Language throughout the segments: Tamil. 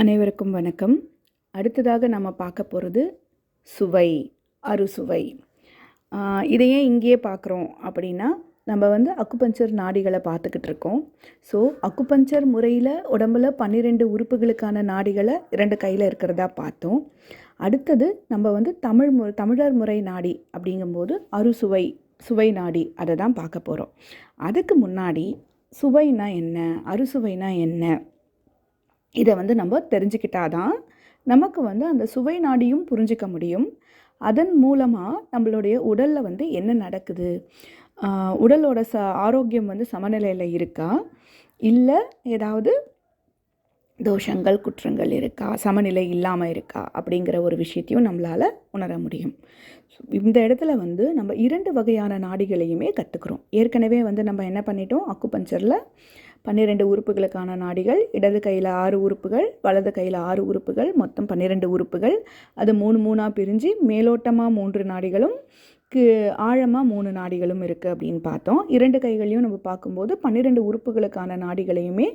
அனைவருக்கும் வணக்கம். அடுத்ததாக நம்ம பார்க்க போகிறது சுவை அறுசுவை. இதை ஏன் இங்கேயே பார்க்குறோம் அப்படின்னா நம்ம வந்து அக்குபஞ்சர் நாடிகளை பார்த்துக்கிட்டு இருக்கோம். ஸோ அக்குபஞ்சர் முறையில் உடம்புல பன்னிரெண்டு உறுப்புகளுக்கான நாடிகளை இரண்டு கையில் இருக்கிறதா பார்த்தோம். அடுத்தது நம்ம வந்து தமிழ் மு தமிழர் முறை நாடி அப்படிங்கும்போது அறுசுவை சுவை நாடி அதை தான் பார்க்க போகிறோம் அதுக்கு முன்னாடி சுவைனா என்ன அறுசுவைனா என்ன? இதை வந்து நம்ம தெரிஞ்சுக்கிட்டால் தான் நமக்கு வந்து அந்த சுவை நாடியும் புரிஞ்சிக்க முடியும். அதன் மூலமாக நம்மளுடைய உடலில் வந்து என்ன நடக்குது? உடலோட ச ஆரோக்கியம் வந்து சமநிலையில் இருக்கா? இல்லை ஏதாவது தோஷங்கள் குற்றங்கள் இருக்கா? சமநிலை இல்லாமல் இருக்கா? அப்படிங்கிற ஒரு விஷயத்தையும் நம்மளால் உணர முடியும். இந்த இடத்துல வந்து நம்ம இரண்டு வகையான நாடிகளையுமே கற்றுக்குறோம் ஏற்கனவே வந்து நம்ம என்ன பண்ணிட்டோம்? அக்குபஞ்சரில் பன்னிரெண்டு உறுப்புகளுக்கான நாடிகள் இடது கையில் ஆறு உறுப்புகள் வலது கையில் ஆறு உறுப்புகள் மொத்தம் பன்னிரெண்டு உறுப்புகள். அது மூணு மூணாக பிரிஞ்சு மேலோட்டமாக மூன்று நாடிகளும் கு ஆழமாக மூணு நாடிகளும் இருக்குது அப்படின்னு பார்த்தோம். இரண்டு கைகளையும் நம்ம பார்க்கும்போது பன்னிரெண்டு உறுப்புகளுக்கான நாடிகளையுமே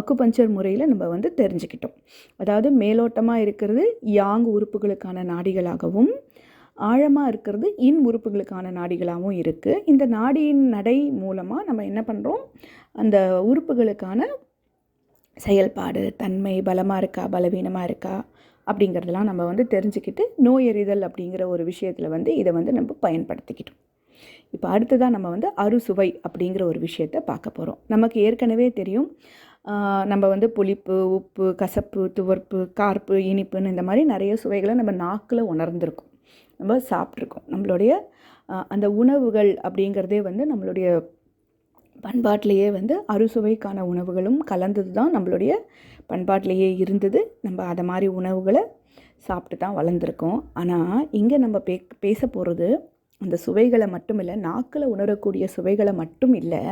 அக்குபஞ்சர் முறையில் நம்ம வந்து தெரிஞ்சுக்கிட்டோம். அதாவது மேலோட்டமாக இருக்கிறது யாங் உறுப்புகளுக்கான நாடிகளாகவும் ஆழமாக இருக்கிறது இன் உறுப்புகளுக்கான நாடிகளாகவும் இருக்குது இந்த நாடியின் நடை மூலமாக நம்ம என்ன பண்ணுறோம் அந்த உறுப்புகளுக்கான செயல்பாடு தன்மை பலமாக இருக்கா பலவீனமாக இருக்கா அப்படிங்கிறதெல்லாம் நம்ம வந்து தெரிஞ்சுக்கிட்டு நோயறிதல் அப்படிங்கிற ஒரு விஷயத்தில் வந்து இதை வந்து நம்ம பயன்படுத்திக்கிட்டோம். இப்போ அடுத்ததாக நம்ம வந்து அறுசுவை அப்படிங்கிற ஒரு விஷயத்தை பார்க்க போகிறோம் நமக்கு ஏற்கனவே தெரியும். நம்ம வந்து புளிப்பு உப்பு கசப்பு துவர்ப்பு கார்ப்பு இனிப்புன்னு இந்த மாதிரி நிறைய சுவைகளை நம்ம நாக்கில் உணர்ந்திருக்கோம். நம்ம சாப்பிட்ருக்கோம். நம்மளுடைய அந்த உணவுகள் அப்படிங்கிறதே வந்து நம்மளுடைய பண்பாட்டிலேயே வந்து அறுசுவைக்கான உணவுகளும் கலந்தது தான் நம்மளுடைய பண்பாட்டிலேயே இருந்தது. நம்ம அதை மாதிரி உணவுகளை சாப்பிட்டு தான் வளர்ந்துருக்கோம். ஆனால் இங்கே நம்ம பே பேச போகிறது அந்த சுவைகளை மட்டும் இல்லை நாக்கில் உணரக்கூடிய சுவைகளை மட்டும் இல்லை.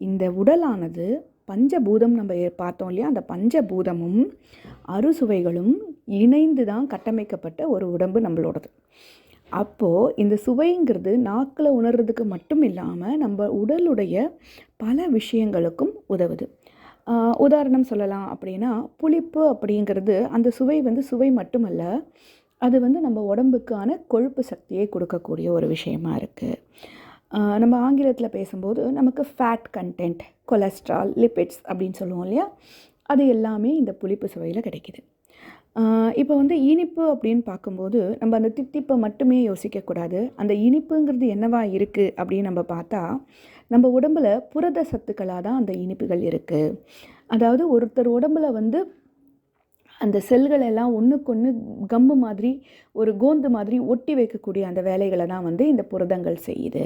இந்த உடலானது பஞ்சபூதம் நம்ம ஏ- பார்த்தோம் இல்லையா? அந்த பஞ்சபூதமும் அறுசுவைகளும் இணைந்து தான் கட்டமைக்கப்பட்ட ஒரு உடம்பு நம்மளோடது. அப்போது இந்த சுவைங்கிறது நாக்கில் உணர்றதுக்கு மட்டும் இல்லாமல் நம்ம உடலுடைய பல விஷயங்களுக்கும் உதவுது. உதாரணம் சொல்லலாம் அப்படின்னா புளிப்பு அப்படிங்கிறது அந்த சுவை வந்து சுவை மட்டுமல்ல அது வந்து நம்ம உடம்புக்கான கொழுப்பு சக்தியை கொடுக்கக்கூடிய ஒரு விஷயமா இருக்குது நம்ம ஆங்கிலத்தில் பேசும்போது நமக்கு ஃபேட் கண்டென்ட் கொலஸ்ட்ரால் லிபிட்ஸ் அப்படின்னு சொல்லுவோம் இல்லையா? அது எல்லாமே இந்த புளிப்பு சுவையில் கிடைக்குது. இப்போ வந்து இனிப்பு அப்படின்னு பார்க்கும்போது நம்ம அந்த தித்திப்பை மட்டுமே யோசிக்கக்கூடாது. அந்த இனிப்புங்கிறது என்னவா இருக்குது அப்படின்னு நம்ம பார்த்தா நம்ம உடம்புல புரத சத்துக்களாக தான் அந்த இனிப்புகள் இருக்குது அதாவது ஒருத்தர் உடம்புல வந்து அந்த செல்கள் எல்லாம் ஒன்றுக்கொன்று கம்மு மாதிரி ஒரு கோந்து மாதிரி ஒட்டி வைக்கக்கூடிய அந்த வேலைகளை தான் வந்து இந்த புரதங்கள் செய்யுது.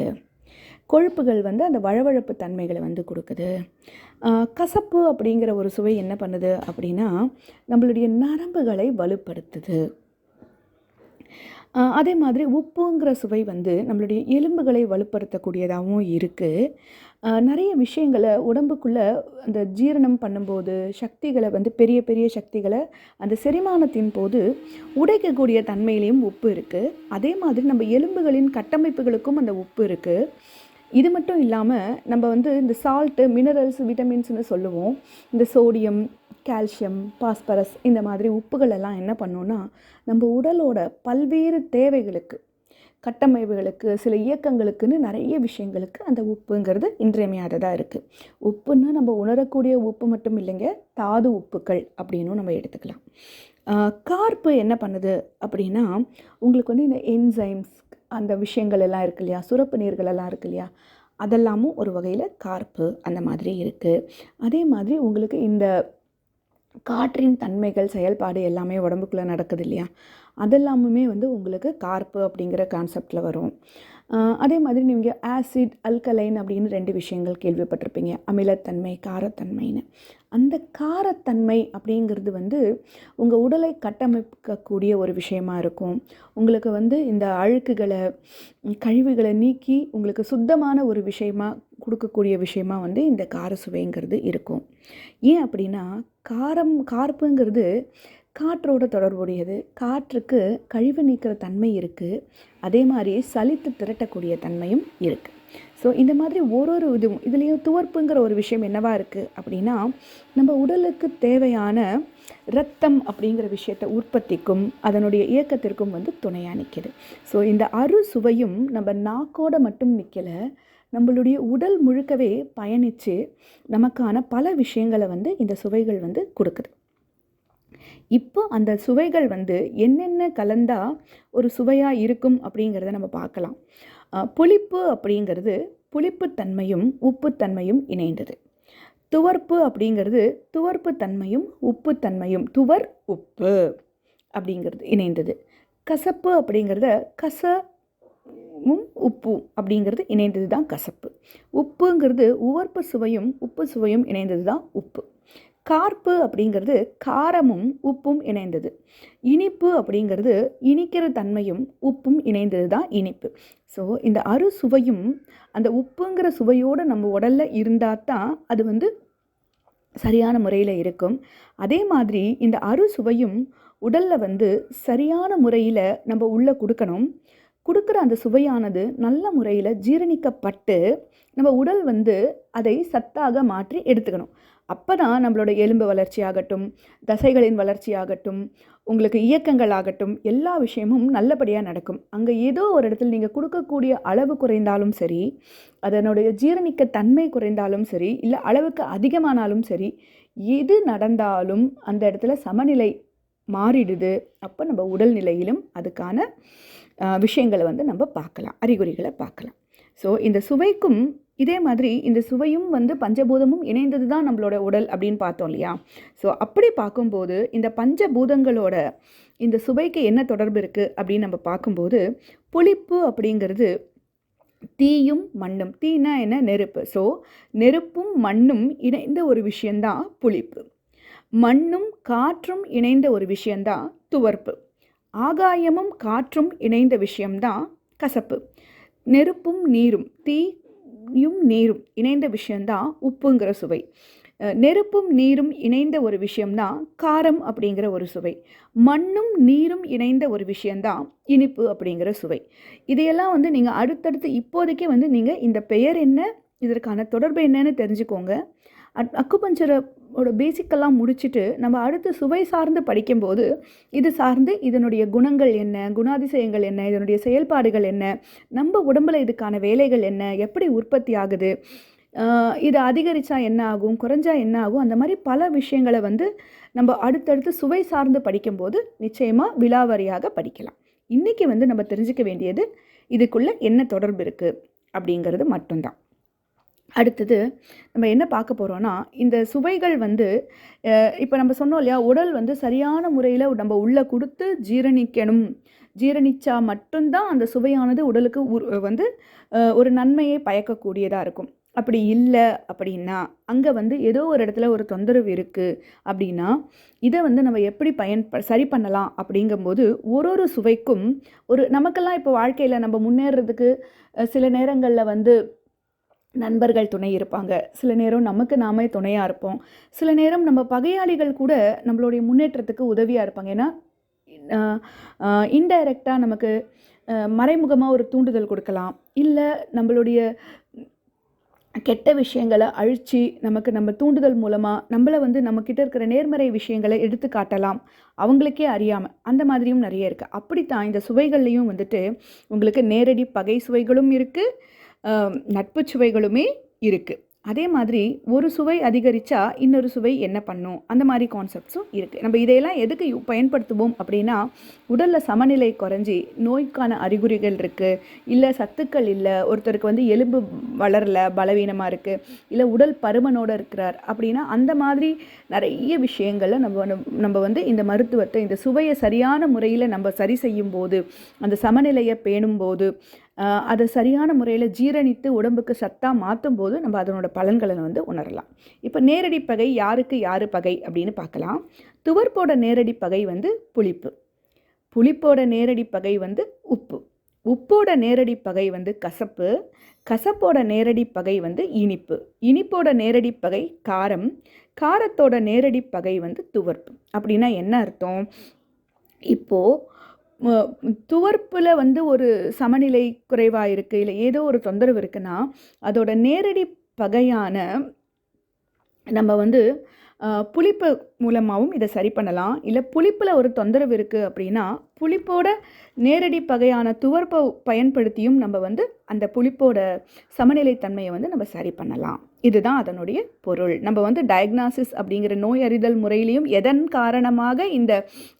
கொழுப்புகள் வந்து அந்த வழவழப்பு தன்மைகளை வந்து கொடுக்குது. கசப்பு அப்படிங்கிற ஒரு சுவை என்ன பண்ணுது அப்படின்னா நம்மளுடைய நரம்புகளை வலுப்படுத்துது. அதே மாதிரி உப்புங்கிற சுவை வந்து நம்மளுடைய எலும்புகளை வலுப்படுத்தக்கூடியதாகவும் இருக்குது நிறைய விஷயங்களை உடம்புக்குள்ளே அந்த ஜீரணம் பண்ணும்போது சக்திகளை வந்து பெரிய பெரிய சக்திகளை அந்த செரிமானத்தின் போது உடைக்கக்கூடிய தன்மையிலையும் உப்பு இருக்குது அதே மாதிரி நம்ம எலும்புகளின் கட்டமைப்புகளுக்கும் அந்த உப்பு இருக்குது இது மட்டும் இல்லாமல் நம்ம வந்து இந்த சால்ட்டு மினரல்ஸ் விட்டமின்ஸ்னு சொல்லுவோம். இந்த சோடியம் கால்சியம் பாஸ்பரஸ் இந்த மாதிரி உப்புகள் எல்லாம் என்ன பண்ணோன்னா நம்ம உடலோட பல்வேறு தேவைகளுக்கு கட்டமைப்புகளுக்கு சில இயக்கங்களுக்குன்னு நிறைய விஷயங்களுக்கு அந்த உப்புங்கிறது இன்றியமையாததாக இருக்குது உப்புன்னா நம்ம உணரக்கூடிய உப்பு மட்டும் இல்லைங்க தாது உப்புக்கள் அப்படின்னும் நம்ம எடுத்துக்கலாம். கார்ப்பு என்ன பண்ணுது அப்படின்னா உங்களுக்கு வந்து இந்த என்சைம்ஸ் அந்த விஷயங்கள் எல்லாம் இருக்கு இல்லையா? சுரப்பு நீர்கள் எல்லாம் இருக்கு இல்லையா? அதெல்லாமும் ஒரு வகையில் கார்ப்பு அந்த மாதிரி இருக்குது அதே மாதிரி உங்களுக்கு இந்த காற்றின் தன்மைகள் செயல்பாடு எல்லாமே உடம்புக்குள்ளே நடக்குது இல்லையா? அதெல்லாமுமே வந்து உங்களுக்கு கார்ப்பு அப்படிங்கிற கான்செப்டில் வரும். அதே மாதிரி நீங்கள் ஆசிட் அல்கலைன் அப்படின்னு ரெண்டு விஷயங்கள் கேள்விப்பட்டிருப்பீங்க. அமிலத்தன்மை காரத்தன்மைன்னு. அந்த காரத்தன்மை அப்படிங்கிறது வந்து உங்கள் உடலை கட்டமைக்கக்கூடிய ஒரு விஷயமா இருக்கும். உங்களுக்கு வந்து இந்த அழுக்குகளை கழிவுகளை நீக்கி உங்களுக்கு சுத்தமான ஒரு விஷயமா கொடுக்கக்கூடிய விஷயமா வந்து இந்த கார சுவைங்கிறது இருக்கும். ஏன் அப்படின்னா காரம் கார்ப்புங்கிறது காற்றோட தொடர்புடையது. காற்றுக்கு கழிவு நீக்கிற தன்மை இருக்குது அதே மாதிரி சலித்து திரட்டக்கூடிய தன்மையும் இருக்குது ஸோ இந்த மாதிரி ஒரு ஒரு இதுவும் இதுலேயும் துவர்ப்புங்கிற ஒரு விஷயம் என்னவா இருக்குது அப்படின்னா நம்ம உடலுக்கு தேவையான ரத்தம் அப்படிங்கிற விஷயத்தை உற்பத்திக்கும் அதனுடைய இயக்கத்திற்கும் வந்து துணையாக நிற்கிது ஸோ இந்த அறு சுவையும் நம்ம நாக்கோட மட்டும் நிற்கலை நம்மளுடைய உடல் முழுக்கவே பயணித்து நமக்கான பல விஷயங்களை வந்து இந்த சுவைகள் வந்து கொடுக்குது. இப்போ அந்த சுவைகள் வந்து என்னென்ன கலந்தா ஒரு சுவையாக இருக்கும் அப்படிங்கிறத நம்ம பார்க்கலாம். புளிப்பு அப்படிங்கிறது புளிப்புத்தன்மையும் உப்புத்தன்மையும் இணைந்தது. துவர்ப்பு அப்படிங்கிறது துவர்ப்பு தன்மையும் உப்புத்தன்மையும் துவர் உப்பு அப்படிங்கிறது இணைந்தது. கசப்பு அப்படிங்கிறத கசமும் உப்பு அப்படிங்கிறது இணைந்தது தான் கசப்பு. உப்புங்கிறது உவர்ப்பு சுவையும் உப்பு சுவையும் இணைந்தது தான் உப்பு. கார்ப்பு அப்படிங்கிறது காரமும் உப்பும் இணைந்தது. இனிப்பு அப்படிங்கிறது இனிக்கிற தன்மையும் உப்பும் இணைந்தது தான் இனிப்பு. ஸோ இந்த அறு சுவையும் அந்த உப்புங்கிற சுவையோடு நம்ம உடலில் இருந்தால் தான் அது வந்து சரியான முறையில் இருக்கும். அதே மாதிரி இந்த அறு சுவையும் உடலில் வந்து சரியான முறையில் நம்ம உள்ளே கொடுக்கணும். கொடுக்குற அந்த சுவையானது நல்ல முறையில் ஜீரணிக்கப்பட்டு நம்ம உடல் வந்து அதை சத்தாக மாற்றி எடுத்துக்கணும். அப்போ தான் நம்மளோட எலும்பு வளர்ச்சி ஆகட்டும் தசைகளின் வளர்ச்சி ஆகட்டும் உங்களுக்கு இயக்கங்கள் ஆகட்டும் எல்லா விஷயமும் நல்லபடியாக நடக்கும். அங்கே ஏதோ ஒரு இடத்துல நீங்கள் கொடுக்கக்கூடிய அளவு குறைந்தாலும் சரி அதனுடைய ஜீரணிக்க தன்மை குறைந்தாலும் சரி இல்லை அளவுக்கு அதிகமானாலும் சரி எது நடந்தாலும் அந்த இடத்துல சமநிலை மாறிடுது. அப்போ நம்ம உடல்நிலையிலும் அதுக்கான விஷயங்களை வந்து நம்ம பார்க்கலாம் அறிகுறிகளை பார்க்கலாம். ஸோ இந்த சுவைக்கும் இதே மாதிரி இந்த சுவையும் வந்து பஞ்சபூதமும் இணைந்தது தான் நம்மளோட உடல் அப்படின்னு பார்த்தோம் இல்லையா? ஸோ அப்படி பார்க்கும்போது இந்த பஞ்சபூதங்களோட இந்த சுவைக்கு என்ன தொடர்பு இருக்குது அப்படின்னு நம்ம பார்க்கும்போது புளிப்பு அப்படிங்கிறது தீயும் மண்ணும். தீனா என்ன? நெருப்பு. ஸோ நெருப்பும் மண்ணும் இணைந்த ஒரு விஷயந்தான் புளிப்பு. மண்ணும் காற்றும் இணைந்த ஒரு விஷயந்தான் துவர்ப்பு. ஆகாயமும் காற்றும் இணைந்த விஷயம்தான் கசப்பு. நெருப்பும் நீரும் தீயும் நீரும் இணைந்த விஷயந்தான் உப்புங்கிற சுவை. நெருப்பும் நீரும் இணைந்த ஒரு விஷயம்தான் காரம் அப்படிங்கிற ஒரு சுவை. மண்ணும் நீரும் இணைந்த ஒரு விஷயந்தான் இனிப்பு அப்படிங்கிற சுவை. இதையெல்லாம் வந்து நீங்கள் அடுத்தடுத்து இப்போதைக்கே வந்து நீங்கள் இந்த பெயர் என்ன இதற்கான தொடர்பு என்னன்னு தெரிஞ்சுக்கோங்க. அட் அக்குபஞ்சரோட பேசிக்கெல்லாம் முடிச்சுட்டு நம்ம அடுத்து சுவை சார்ந்து படிக்கும்போது இது சார்ந்து இதனுடைய குணங்கள் என்ன குணாதிசயங்கள் என்ன இதனுடைய செயல்பாடுகள் என்ன நம்ம உடம்புல இதுக்கான வேலைகள் என்ன எப்படி உற்பத்தி ஆகுது இது அதிகரித்தா என்ன ஆகும் குறைஞ்சா என்ன ஆகும் அந்த மாதிரி பல விஷயங்களை வந்து நம்ம அடுத்தடுத்து சுவை சார்ந்து படிக்கும்போது நிச்சயமாக விலாவாரியாக படிக்கலாம். இன்றைக்கி வந்து நம்ம தெரிஞ்சுக்க வேண்டியது இதுக்குள்ளே என்ன தொடர்பு இருக்குது அப்படிங்கிறது மட்டும்தான். அடுத்தது நம்ம என்ன பார்க்க போகிறோன்னா இந்த சுவைகள் வந்து இப்போ நம்ம சொன்னோம் இல்லையா உடல் வந்து சரியான முறையில் நம்ம உள்ளே கொடுத்து ஜீரணிக்கணும். ஜீரணிச்சா மட்டும்தான் அந்த சுவையானது உடலுக்கு வந்து ஒரு நன்மையை பயக்கக்கூடியதாக இருக்கும். அப்படி இல்லை அப்படின்னா அங்கே வந்து ஏதோ ஒரு இடத்துல ஒரு தொந்தரவு இருக்குது அப்படின்னா இதை வந்து நம்ம எப்படி பயன் ப- சரி பண்ணலாம் அப்படிங்கும்போது ஒரு ஒரு சுவைக்கும் ஒரு நமக்கெல்லாம் இப்போ வாழ்க்கையில் நம்ம முன்னேறதுக்கு சில நேரங்களில் வந்து நண்பர்கள் துணை இருப்பாங்க. சில நேரம் நமக்கு நாமே துணையாக இருப்போம். சில நேரம் நம்ம பகையாளிகள் கூட நம்மளுடைய முன்னேற்றத்துக்கு உதவியாக இருப்பாங்க. ஏன்னா இன்டைரக்டாக நமக்கு மறைமுகமாக ஒரு தூண்டுதல் கொடுக்கலாம். இல்லை நம்மளுடைய கெட்ட விஷயங்களை அழித்து நமக்கு நம்ம தூண்டுதல் மூலமாக நம்மளை வந்து நம்மக்கிட்ட இருக்கிற நேர்மறை விஷயங்களை எடுத்து காட்டலாம். அவங்களுக்கே அறியாமல் அந்த மாதிரியும் நிறைய இருக்குது அப்படித்தான் இந்த சுவைகள்லையும் வந்துட்டு உங்களுக்கு நேரடி பகை சுவைகளும் இருக்குது நட்பு சுவைகளுமே இருக்குது அதே மாதிரி ஒரு சுவை அதிகரித்தா இன்னொரு சுவை என்ன பண்ணும்? அந்த மாதிரி கான்செப்ட்ஸும் இருக்குது நம்ம இதையெல்லாம் எதுக்கு பயன்படுத்துவோம் அப்படின்னா உடலில் சமநிலை குறைஞ்சி நோய்க்கான அறிகுறிகள் இருக்குது இல்லை சத்துக்கள் இல்லை ஒருத்தருக்கு வந்து எலும்பு வளரல பலவீனமாக இருக்குது இல்லை உடல் பருமனோடு இருக்கிறார் அப்படின்னா அந்த மாதிரி நிறைய விஷயங்களை நம்ம நம்ம வந்து இந்த மருத்துவத்தை இந்த சுவையை சரியான முறையில் நம்ம சரி செய்யும் போது அந்த சமநிலையை பேணும் போது அதை சரியான முறையில் ஜீரணித்து உடம்புக்கு சத்தாக மாற்றும் போது நம்ம அதனோட பலன்களை வந்து உணரலாம். இப்போ நேரடி பகை யாருக்கு யார் பகை அப்படின்னு பார்க்கலாம். துவர்ப்போட நேரடி பகை வந்து புளிப்பு. புளிப்போட நேரடி பகை வந்து உப்பு. உப்போட நேரடி பகை வந்து கசப்பு. கசப்போட நேரடி பகை வந்து இனிப்பு. இனிப்போட நேரடி பகை காரம். காரத்தோட நேரடி பகை வந்து துவர்ப்பு. அப்படின்னா என்ன அர்த்தம்? இப்போது துவர்ப்பில் வந்து ஒரு சமநிலை குறைவாக இருக்குது இல்லை ஏதோ ஒரு தொந்தரவு இருக்குன்னா அதோட நேரடி பகையான நம்ம வந்து புளிப்பு மூலமாகவும் இதை சரி பண்ணலாம். இல்லை புளிப்பில் ஒரு தொந்தரவு இருக்குது அப்படின்னா புளிப்போட நேரடி பகையான துவர்ப்பை பயன்படுத்தியும் நம்ம வந்து அந்த புளிப்போட சமநிலைத்தன்மையை வந்து நம்ம சரி பண்ணலாம். இதுதான் அதனுடைய பொருள். நம்ம வந்து டயக்னாசிஸ் அப்படிங்கிற நோய் அறிதல் முறையிலையும் எதன் காரணமாக இந்த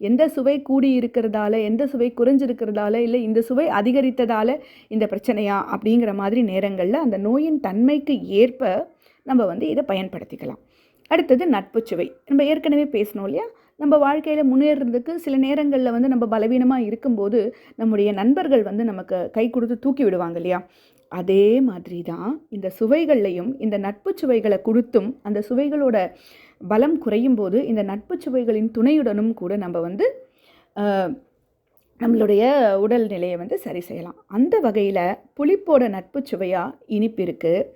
எந்த சுவை கூடி இருக்கிறதால எந்த சுவை குறைஞ்சிருக்கிறதால இல்லை இந்த சுவை அதிகரித்ததால இந்த பிரச்சனையா அப்படிங்கிற மாதிரி நேரங்களில் அந்த நோயின் தன்மைக்கு ஏற்ப நம்ம வந்து இதை பயன்படுத்திக்கலாம். அடுத்தது நட்புச்சுவை நம்ம ஏற்கனவே பேசணும் இல்லையா? நம்ம வாழ்க்கையில் முன்னேறதுக்கு சில நேரங்களில் வந்து நம்ம பலவீனமாக இருக்கும்போது நம்முடைய நண்பர்கள் வந்து நமக்கு கை கொடுத்து தூக்கி விடுவாங்க இல்லையா? அதே மாதிரி தான் இந்த சுவைகள்லையும் இந்த நட்பு சுவைகளை கொடுத்தும் அந்த சுவைகளோட பலம் குறையும் போது இந்த நட்பு சுவைகளின் துணையுடனும் கூட நம்ம வந்து நம்மளுடைய உடல் நிலையை வந்து சரி செய்யலாம். அந்த வகையில் புளிப்போட நட்பு சுவையாக இனிப்பு இருக்குது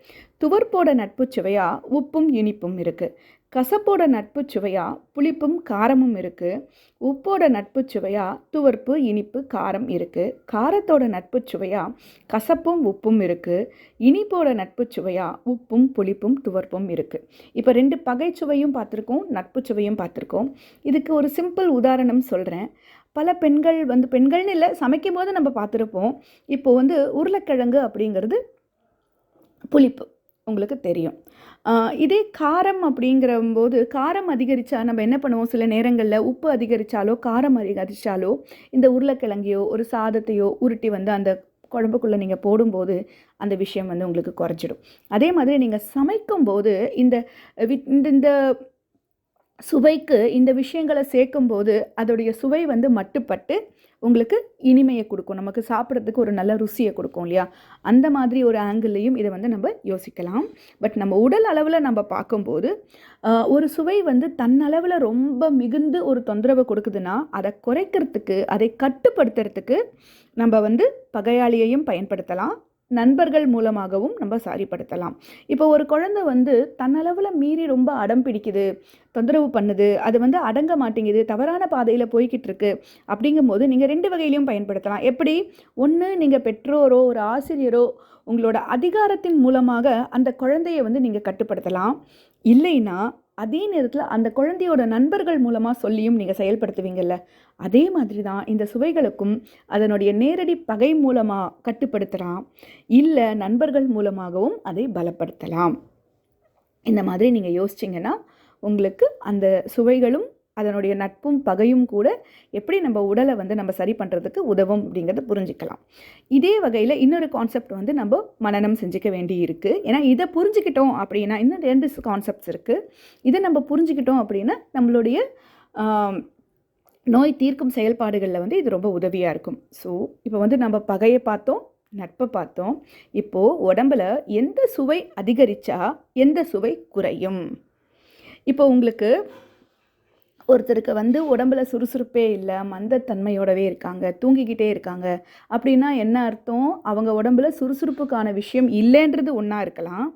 துவர்ப்போட நட்பு சுவையாக உப்பும் இனிப்பும் இருக்குது கசப்போட நட்பு சுவையாக புளிப்பும் காரமும் இருக்குது உப்போட நட்பு சுவையாக துவர்ப்பு இனிப்பு காரம் இருக்குது காரத்தோட நட்பு சுவையாக கசப்பும் உப்பும் இருக்குது இனிப்போட நட்பு சுவையாக உப்பும் புளிப்பும் துவர்ப்பும் இருக்குது இப்போ ரெண்டு பகைச்சுவையும் பார்த்துருக்கோம் நட்பு சுவையும் பார்த்துருக்கோம். இதுக்கு ஒரு சிம்பிள் உதாரணம் சொல்கிறேன் பல பெண்கள் வந்து பெண்கள்னு இல்லை சமைக்கும் போது நம்ம பார்த்துருப்போம். இப்போது வந்து உருளைக்கிழங்கு அப்படிங்கிறது புளிப்பு. உங்களுக்கு தெரியும். இதே காரம் அப்படிங்கிறம்போது காரம் அதிகரித்தா நம்ம என்ன பண்ணுவோம்? சில நேரங்களில் உப்பு அதிகரித்தாலோ காரம் அதிகரித்தாலோ இந்த உருளைக்கிழங்கையோ ஒரு சாதத்தையோ உருட்டி வந்து அந்த குழம்புக்குள்ளே நீங்கள் போடும்போது அந்த விஷயம் வந்து உங்களுக்கு குறைஞ்சிடும். அதே மாதிரி நீங்கள் சமைக்கும்போது இந்த இந்த இந்த சுவைக்கு இந்த விஷயங்களை சேர்க்கும்போது அதோடைய சுவை வந்து மட்டுப்பட்டு உங்களுக்கு இனிமையை கொடுக்கும். நமக்கு சாப்பிட்றதுக்கு ஒரு நல்ல ருசியை கொடுக்கும் இல்லையா? அந்த மாதிரி ஒரு ஆங்கிள்லையும் இதை வந்து நம்ம யோசிக்கலாம். பட் நம்ம உடல் அளவில் நம்ம பார்க்கும்போது ஒரு சுவை வந்து தன்னளவில் ரொம்ப மிகுந்து ஒரு தொந்தரவை கொடுக்குதுன்னா அதை குறைக்கிறதுக்கு அதை கட்டுப்படுத்துறதுக்கு நம்ம வந்து பகையாளியையும் பயன்படுத்தலாம். நண்பர்கள் மூலமாகவும் நம்ம சாரிப்படுத்தலாம் இப்போ ஒரு குழந்தை வந்து தன்னளவில் மீறி ரொம்ப அடம் பிடிக்குது தொந்தரவு பண்ணுது அது வந்து அடங்க மாட்டேங்குது தவறான பாதையில் போய்கிட்டு இருக்கு அப்படிங்கும்போது நீங்கள் ரெண்டு வகையிலையும் பயன்படுத்தலாம். எப்படி? ஒன்று நீங்கள் பெற்றோரோ ஒரு ஆசிரியரோ உங்களோட அதிகாரத்தின் மூலமாக அந்த குழந்தைய வந்து நீங்கள் கட்டுப்படுத்தலாம். இல்லைன்னா அதே நேரத்தில் அந்த குழந்தையோட நண்பர்கள் மூலமாக சொல்லியும் நீங்கள் செயல்படுத்துவீங்கல்ல? அதே மாதிரி தான் இந்த சுவைகளுக்கும் அதனுடைய நேரடி பகை மூலமாக கட்டுப்படுத்தலாம். இல்லை நண்பர்கள் மூலமாகவும் அதை பலப்படுத்தலாம். இந்த மாதிரி நீங்கள் யோசிச்சிங்கன்னா உங்களுக்கு அந்த சுவைகளும் அதனுடைய நட்பும் பகையும் கூட எப்படி நம்ம உடலை வந்து நம்ம சரி பண்ணுறதுக்கு உதவும் அப்படிங்கிறத புரிஞ்சுக்கலாம். இதே வகையில் இன்னொரு கான்செப்ட் வந்து நம்ம மனனம் செஞ்சுக்க வேண்டி இருக்குது ஏன்னா இதை புரிஞ்சுக்கிட்டோம் அப்படின்னா இன்னும் ரெண்டு கான்செப்ட்ஸ் இருக்குது இதை நம்ம புரிஞ்சுக்கிட்டோம் அப்படின்னா நம்மளுடைய நோய் தீர்க்கும் செயல்பாடுகளில் வந்து இது ரொம்ப உதவியாக இருக்கும். ஸோ இப்போ வந்து நம்ம பகையை பார்த்தோம் நட்பை பார்த்தோம். இப்போது உடம்புல எந்த சுவை அதிகரித்தா எந்த சுவை குறையும்? இப்போ உங்களுக்கு ஒருத்தருக்கு வந்து உடம்புல சுறுசுறுப்பே இல்லை மந்தத்தன்மையோடவே இருக்காங்க தூங்கிக்கிட்டே இருக்காங்க அப்படின்னா என்ன அர்த்தம்? அவங்க உடம்புல சுறுசுறுப்புக்கான விஷயம் இல்லைன்றது ஒன்றா இருக்கலாம்.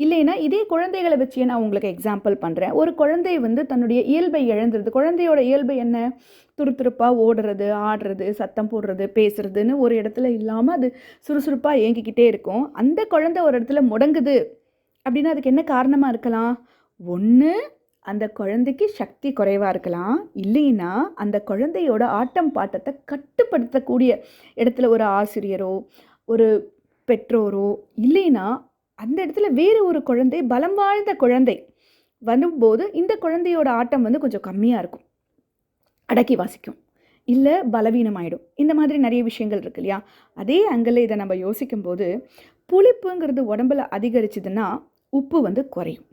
இல்லைன்னா இதே குழந்தைகளை வச்சே நான் உங்களுக்கு எக்ஸாம்பிள் பண்ணுறேன் ஒரு குழந்தை வந்து தன்னுடைய இயல்பை இழந்துருது. குழந்தையோட இயல்பு என்ன? துருதுருப்பாக ஓடுறது ஆடுறது சத்தம் போடுறது பேசுறதுன்னு ஒரு இடத்துல இல்லாமல் அது சுறுசுறுப்பாக இயங்கிக்கிட்டே இருக்கும். அந்த குழந்தை ஒரு இடத்துல முடங்குது அப்படின்னா அதுக்கு என்ன காரணமாக இருக்கலாம்? ஒன்று அந்த குழந்தைக்கு சக்தி குறைவாக இருக்கலாம். இல்லைன்னா அந்த குழந்தையோட ஆட்டம் பாட்டத்தை கட்டுப்படுத்தக்கூடிய இடத்துல ஒரு ஆசிரியரோ ஒரு பெற்றோரோ இல்லைன்னா அந்த இடத்துல வேறு ஒரு குழந்தை பலம் வாழ்ந்த குழந்தை வரும்போது இந்த குழந்தையோட ஆட்டம் வந்து கொஞ்சம் கம்மியாக இருக்கும். அடக்கி வாசிக்கும். இல்லை பலவீனமாயிடும். இந்த மாதிரி நிறைய விஷயங்கள் இருக்கு இல்லையா? அதே ஆங்கிளில் இதை நம்ம யோசிக்கும்போது புளிப்புங்கிறது உடம்புல அதிகரிச்சதுன்னா உப்பு வந்து குறையும்.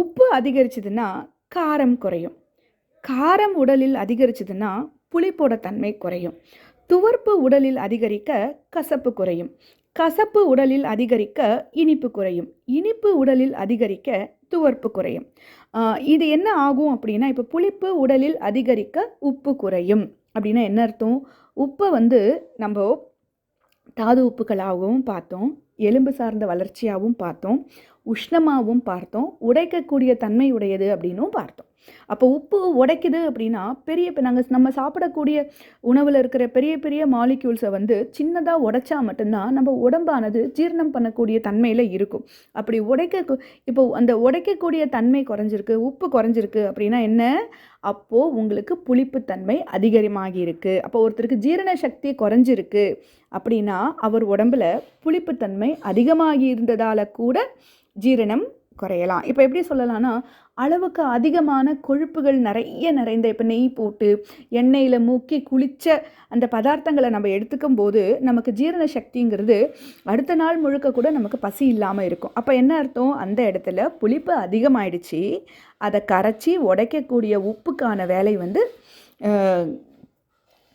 உப்பு அதிகரிச்சதுன்னா காரம் குறையும். காரம் உடலில் அதிகரிச்சதுன்னா புளிப்போட தன்மை குறையும். துவர்ப்பு உடலில் அதிகரிக்க கசப்பு குறையும். கசப்பு உடலில் அதிகரிக்க இனிப்பு குறையும். இனிப்பு உடலில் அதிகரிக்க துவர்ப்பு குறையும். இது என்ன ஆகும் அப்படின்னா இப்போ புளிப்பு உடலில் அதிகரிக்க உப்பு குறையும். அப்படின்னா என்ன அர்த்தம்? உப்பை வந்து நம்ம தாது உப்புகளாகவும் பார்த்தோம். எலும்பு சார்ந்த வளர்ச்சியாகவும் பார்த்தோம் உஷ்ணமாகவும் பார்த்தோம் உடைக்கக்கூடிய தன்மை உடையது அப்படின்னும் பார்த்தோம். அப்போ உப்பு உடைக்குது அப்படின்னா பெரிய இப்போ நாங்கள் நம்ம சாப்பிடக்கூடிய உணவில் இருக்கிற பெரிய பெரிய மாலிக்யூல்ஸை வந்து சின்னதாக உடைச்சா மட்டும்தான் நம்ம உடம்பானது ஜீரணம் பண்ணக்கூடிய தன்மையில் இருக்கும். அப்படி உடைக்க இப்போ அந்த உடைக்கக்கூடிய தன்மை குறைஞ்சிருக்கு உப்பு குறைஞ்சிருக்கு அப்படின்னா என்ன? அப்போது உங்களுக்கு புளிப்புத்தன்மை அதிகமாகி இருக்குது அப்போ ஒருத்தருக்கு ஜீரண சக்தி குறைஞ்சிருக்கு அப்படின்னா அவர் உடம்புல புளிப்புத்தன்மை அதிகமாகி இருந்ததால் கூட ஜீரணம் குறையலாம். இப்போ எப்படி சொல்லலாம்னா அளவுக்கு அதிகமான கொழுப்புகள் நிறைய நிறைந்த இப்போ நெய் போட்டு எண்ணெயில் மூக்கி குளித்த அந்த பதார்த்தங்களை நம்ம எடுத்துக்கும் போது நமக்கு ஜீரண சக்திங்கிறது அடுத்த நாள் முழுக்க கூட நமக்கு பசி இல்லாமல் இருக்கும். அப்போ என்ன அர்த்தம்? அந்த இடத்துல புளிப்பு அதிகமாயிடுச்சு. அதை கரைச்சி உடைக்கக்கூடிய உப்புக்கான வேலை வந்து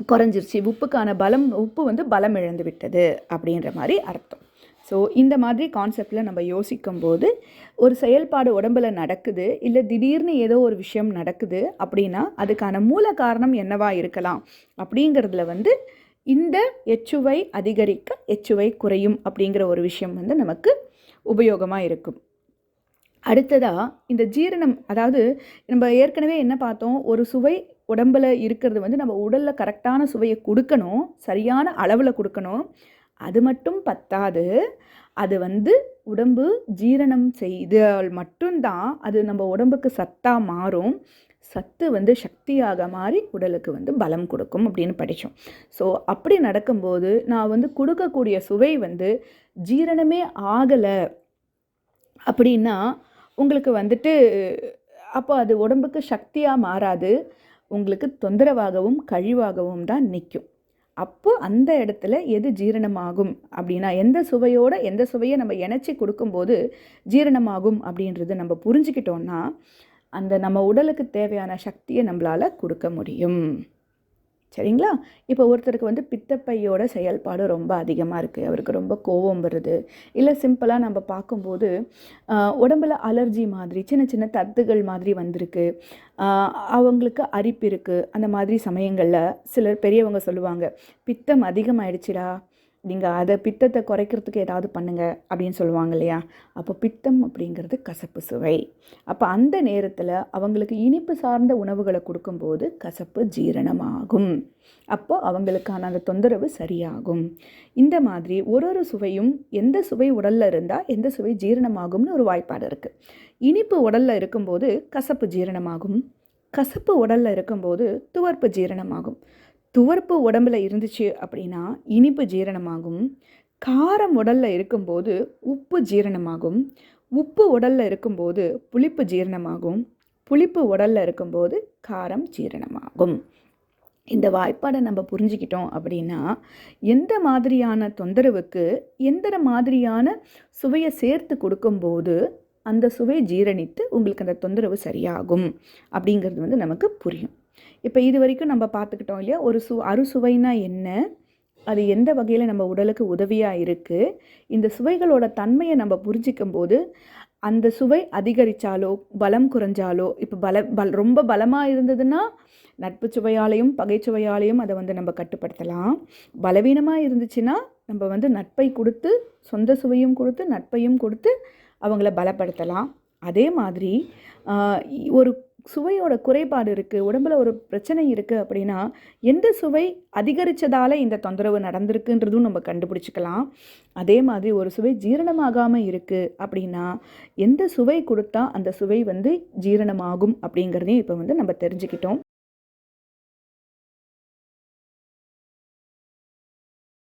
குறைஞ்சிருச்சு. உப்புக்கான பலம் உப்பு வந்து பலம் இழந்து விட்டது அப்படின்ற மாதிரி அர்த்தம். ஸோ இந்த மாதிரி கான்செப்டில் நம்ம யோசிக்கும் போது ஒரு செயல்பாடு உடம்புல நடக்குது இல்லை திடீர்னு ஏதோ ஒரு விஷயம் நடக்குது அப்படின்னா அதுக்கான மூல காரணம் என்னவா இருக்கலாம்? அப்படிங்கிறதுல வந்து இந்த எச்சுவை அதிகரிக்க எச்சுவை குறையும் அப்படிங்கிற ஒரு விஷயம் வந்து நமக்கு உபயோகமாக இருக்கும். அடுத்ததாக இந்த ஜீரணம் அதாவது நம்ம ஏற்கனவே என்ன பார்த்தோம்? ஒரு சுவை உடம்பில் இருக்கிறது வந்து நம்ம உடலில் கரெக்டான சுவையை கொடுக்கணும் சரியான அளவில் கொடுக்கணும். அது மட்டும் பத்தாது. அது வந்து உடம்பு ஜீரணம் செய்தால் மட்டும்தான் அது நம்ம உடம்புக்கு சத்தாக மாறும். சத்து வந்து சக்தியாக மாறி உடலுக்கு வந்து பலம் கொடுக்கும் அப்படின்னு படித்தோம் ஸோ அப்படி நடக்கும்போது நான் வந்து கொடுக்கக்கூடிய சுவை வந்து ஜீரணமே ஆகலை அப்படின்னா உங்களுக்கு வந்துட்டு அப்போ அது உடம்புக்கு சக்தியாக மாறாது. உங்களுக்கு தொந்தரவாகவும் கழிவாகவும் தான் நிற்கும் அப்போ அந்த இடத்துல எது ஜீரணமாகும் அப்படின்னா எந்த சுவையோட எந்த சுவையை நம்ம இணைச்சி கொடுக்கும்போது ஜீரணமாகும் அப்படின்றது நம்ம புரிஞ்சுக்கிட்டோன்னா அந்த நம்ம உடலுக்கு தேவையான சக்தியை நம்மளால் கொடுக்க முடியும். சரிங்களா? இப்போ ஒருத்தருக்கு வந்து பித்தப்பையோட செயல்பாடு ரொம்ப அதிகமாக இருக்குது அவருக்கு ரொம்ப கோபம் வருது. இல்லை சிம்பிளாக நம்ம பார்க்கும்போது உடம்புல அலர்ஜி மாதிரி சின்ன சின்ன தத்துகள் மாதிரி வந்திருக்கு. அவங்களுக்கு அரிப்பு இருக்குது அந்த மாதிரி சமயங்களில் சிலர் பெரியவங்க சொல்லுவாங்க பித்தம் அதிகமாகிடுச்சிடா நீங்கள் அதை பித்தத்தை குறைக்கிறதுக்கு ஏதாவது பண்ணுங்கள் அப்படின்னு சொல்லுவாங்க இல்லையா? அப்போ பித்தம் அப்படிங்கிறது கசப்பு சுவை. அப்போ அந்த நேரத்தில் அவங்களுக்கு இனிப்பு சார்ந்த உணவுகளை கொடுக்கும்போது கசப்பு ஜீரணமாகும். அப்போ அவங்களுக்கான அந்த தொந்தரவு சரியாகும். இந்த மாதிரி ஒரு ஒரு சுவையும் எந்த சுவை உடலில் இருந்தால் எந்த சுவை ஜீரணமாகும்னு ஒரு வாய்ப்பாடு இருக்குது இனிப்பு உடலில் இருக்கும்போது கசப்பு ஜீரணமாகும். கசப்பு உடலில் இருக்கும்போது துவர்ப்பு ஜீரணமாகும். துவர்ப்பு உடம்புல இருந்துச்சு அப்படின்னா இனிப்பு ஜீரணமாகும். காரம் உடலில் இருக்கும்போது உப்பு ஜீரணமாகும். உப்பு உடலில் இருக்கும்போது புளிப்பு ஜீரணமாகும். புளிப்பு உடலில் இருக்கும்போது காரம் ஜீரணமாகும். இந்த வாய்ப்பாடை நம்ம புரிஞ்சுக்கிட்டோம் அப்படின்னா எந்த மாதிரியான தொந்தரவுக்கு எந்த மாதிரியான சுவையை சேர்த்து கொடுக்கும்போது அந்த சுவை ஜீரணித்து உங்களுக்கு அந்த தொந்தரவு சரியாகும் அப்படிங்கிறது வந்து நமக்கு புரியும். இப்போ இது வரைக்கும் நம்ம பார்த்துக்கிட்டோம் இல்லையா? ஒரு சு அறுசுவைனா என்ன? அது எந்த வகையில் நம்ம உடலுக்கு உதவியாக இருக்குது இந்த சுவைகளோட தன்மையை நம்ம புரிஞ்சிக்கும் போது அந்த சுவை அதிகரித்தாலோ பலம் குறைஞ்சாலோ இப்போ பல பல் ரொம்ப பலமாக இருந்ததுன்னா நட்பு சுவையாலையும் பகைச்சுவையாலையும் அதை வந்து நம்ம கட்டுப்படுத்தலாம். பலவீனமாக இருந்துச்சுன்னா நம்ம வந்து நட்பை கொடுத்து சொந்த சுவையும் கொடுத்து நட்பையும் கொடுத்து அவங்கள பலப்படுத்தலாம். அதே மாதிரி ஒரு சுவையோட குறைபாடு இருக்குது உடம்புல ஒரு பிரச்சனை இருக்குது அப்படின்னா எந்த சுவை அதிகரித்ததால் இந்த தொந்தரவு நடந்திருக்குன்றதும் நம்ம கண்டுபிடிச்சிக்கலாம். அதே மாதிரி ஒரு சுவை ஜீரணமாகாமல் இருக்குது அப்படின்னா எந்த சுவை கொடுத்தா அந்த சுவை வந்து ஜீரணமாகும் அப்படிங்கிறதையும் இப்போ வந்து நம்ம தெரிஞ்சுக்கிட்டோம்.